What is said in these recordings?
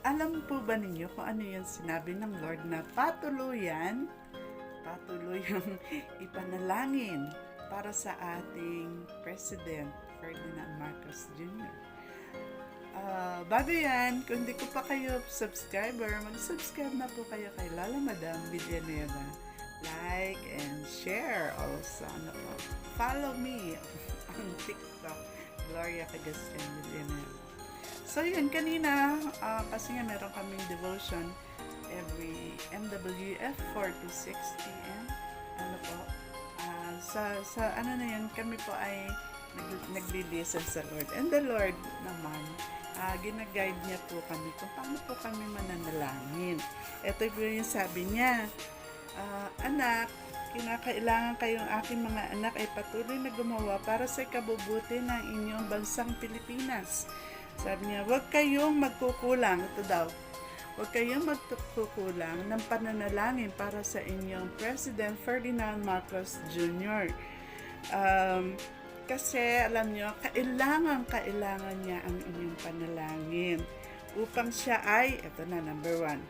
alam po ba ninyo kung ano yung sinabi ng Lord na patuluyan, patuluyang ipanalangin para sa ating President Ferdinand Marcos Jr. Ah, bago yan, kung hindi ko pa kayo subscriber, mag-subscribe na po kayo kay Lala Madam Villanueva. Like and share also. Ano po? Follow me on TikTok, Gloria Cagastian Villanueva. So yun, kanina, ah, kasi nga meron kaming devotion every MWF 4 to 6 p.m. Ano po? ah, sa, sa ano na yun, kami po ay nag, nagli-listen sa Lord. And the Lord naman, ah ginaguide niya po kami kung paano po kami mananalangin. Ito po yung sabi niya, ah, anak, kinakailangan kayong aking mga anak ay patuloy na gumawa para sa ikabubuti ng inyong bansang Pilipinas. Sabi niya, huwag kayong magkukulang. Ito daw, huwag kayong magkukulang ng pananalangin para sa inyong President Ferdinand Marcos Jr. Um, kasi alam nyo, kailangan, kailangan niya ang inyong panalangin upang siya ay, ito na, number one,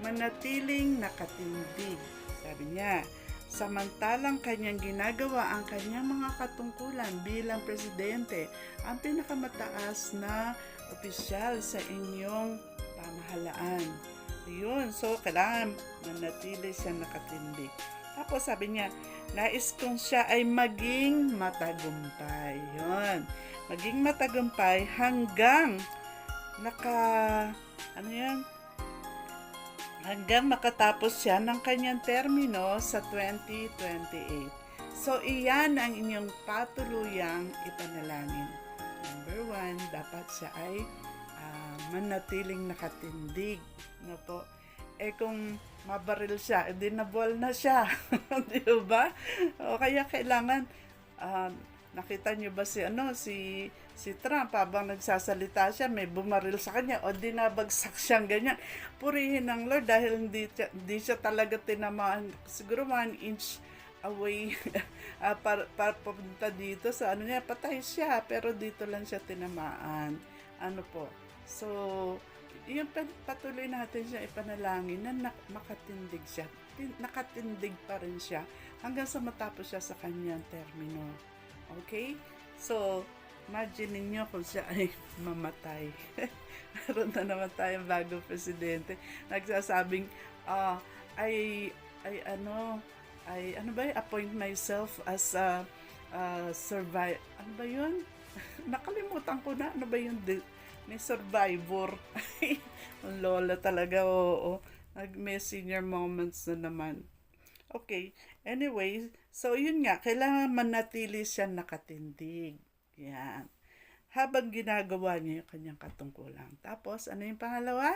manatiling nakatindig. Sabi niya, samantalang kanyang ginagawa ang kanyang mga katungkulan bilang presidente, ang pinakamataas na opisyal sa inyong pamahalaan. Yun, so kailangan manatili siya nakatindig. Tapos sabi niya, nais kong siya ay maging matagumpay. Yun, maging matagumpay hanggang naka, ano yan, hanggang makatapos siya ng kanyang termino sa 2028. So, iyan ang inyong patuluyang ipanalangin. Number one, dapat siya ay ah, manatiling nakatindig. No po? Eh kung mabaril siya, edi nabol na siya. Di ba? O kaya kailangan, ah, nakita niyo ba si ano si si Trump habang nagsasalita siya may bumaril sa kanya o di nabagsak siyang ganyan. Purihin ng Lord dahil hindi, hindi siya talaga tinamaan. Siguro one inch away ah, para, para papunta dito sa ano niya patay siya pero dito lang siya tinamaan. Ano po? So yung pa- patuloy natin siya ipanalangin na nak- makatindig siya. Tin- nakatindig pa rin siya hanggang sa matapos siya sa kanyang termino. Okay? So, imagine ninyo kung siya ay mamatay. Meron na naman tayong bagong presidente. Nagsasabing, ah, ay, ay ano, ay, ano ba? Appoint myself as a, uh, survive, ano ba yun? Nakalimutan ko na, ano ba yun? May survivor. Ang lola talaga, oo. Nag, may senior moments na naman. Okay. Anyway, so yun nga, kailangan manatili siya nakatindig. Yan. Habang ginagawa niya yung kanyang katungkulan. Tapos, ano yung pangalawa?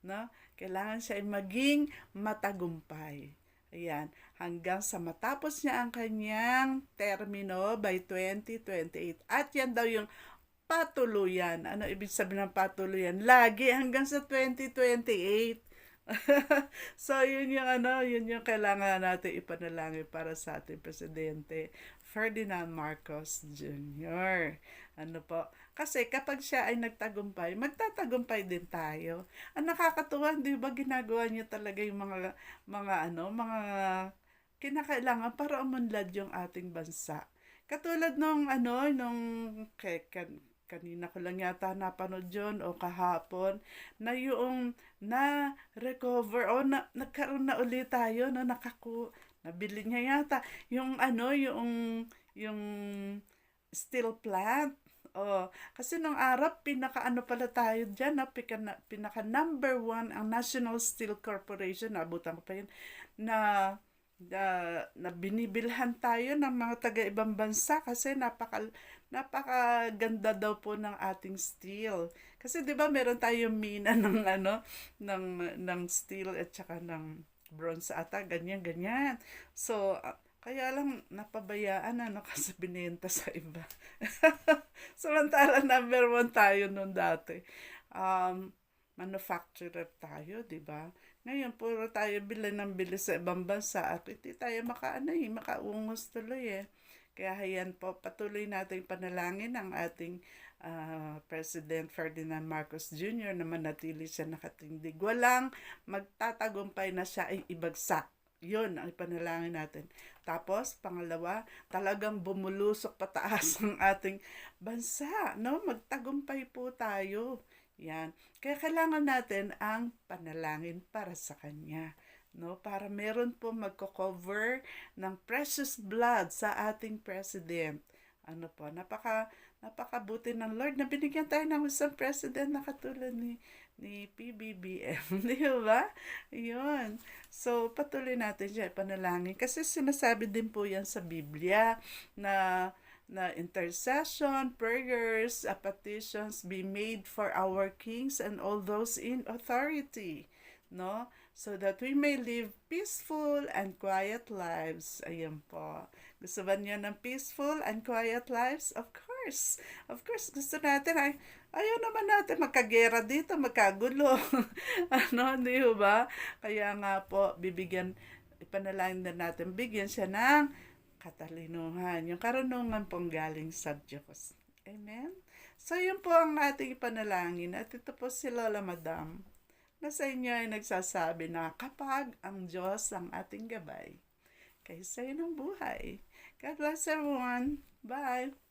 No? Kailangan siya ay maging matagumpay. Ayan. Hanggang sa matapos niya ang kanyang termino by 2028. At yan daw yung patuluyan. Ano ibig sabihin ng patuluyan? Lagi hanggang sa 2028. so, yun yung ano, yun yung kailangan natin ipanalangin para sa ating presidente, Ferdinand Marcos Jr. Ano po? Kasi kapag siya ay nagtagumpay, magtatagumpay din tayo. Ang nakakatuwa, di ba ginagawa niya talaga yung mga, mga ano, mga kinakailangan para umunlad yung ating bansa. Katulad nung ano, nung kay, kanina ko lang yata napanood yun o kahapon na yung na recover o na, nagkaroon na ulit tayo na nakaku nabili niya yata. Yung ano yung yung steel plant Oh, kasi nung araw, pinaka ano pala tayo dyan, na, pinaka, pinaka number one ang National Steel Corporation, naabutan ko pa yun, na, na, na binibilhan tayo ng mga taga-ibang bansa kasi napaka, napakaganda daw po ng ating steel. Kasi 'di ba meron tayong mina ng ano ng ng steel at saka ng bronze ata ganyan ganyan. So ah, kaya lang napabayaan ano kasi binenta sa iba. Samantala number one tayo noon dati. Um, manufacturer tayo, 'di ba? Ngayon puro tayo bili ng bili sa ibang bansa at hindi tayo makaano eh, makaungos tuloy eh. Kaya yan po, patuloy natin panalangin ang ating ah, President Ferdinand Marcos Jr. na manatili siya nakatindig. Walang magtatagumpay na siya ay ibagsak. Yun ang ipanalangin natin. Tapos, pangalawa, talagang bumulusok pataas ang ating bansa. No? Magtagumpay po tayo. Yan. Kaya kailangan natin ang panalangin para sa Kanya. No? Para meron po magko-cover ng precious blood sa ating President. Ano po, napaka napakabuti ng Lord na binigyan tayo ng isang president na katulad ni ni PBBM, di ba? Yun. So, patuloy natin siya panalangin. Kasi sinasabi din po yan sa Biblia na na intercession, prayers, uh, petitions be made for our kings and all those in authority. No? So that we may live peaceful and quiet lives. Ayan po. Gusto ba niyo ng peaceful and quiet lives? Of course. Of course, gusto natin ay ayaw naman natin magkagera dito, magkagulo. ano, di ba? Kaya nga po, bibigyan, ipanalangin na natin, bigyan siya ng katalinuhan. Yung karunungan pong galing sa Diyos. Amen? So, yun po ang ating ipanalangin. At ito po si Lola Madam na sa inyo ay nagsasabi na kapag ang Diyos ang ating gabay, kayo sa'yo ng buhay. God bless everyone. Bye!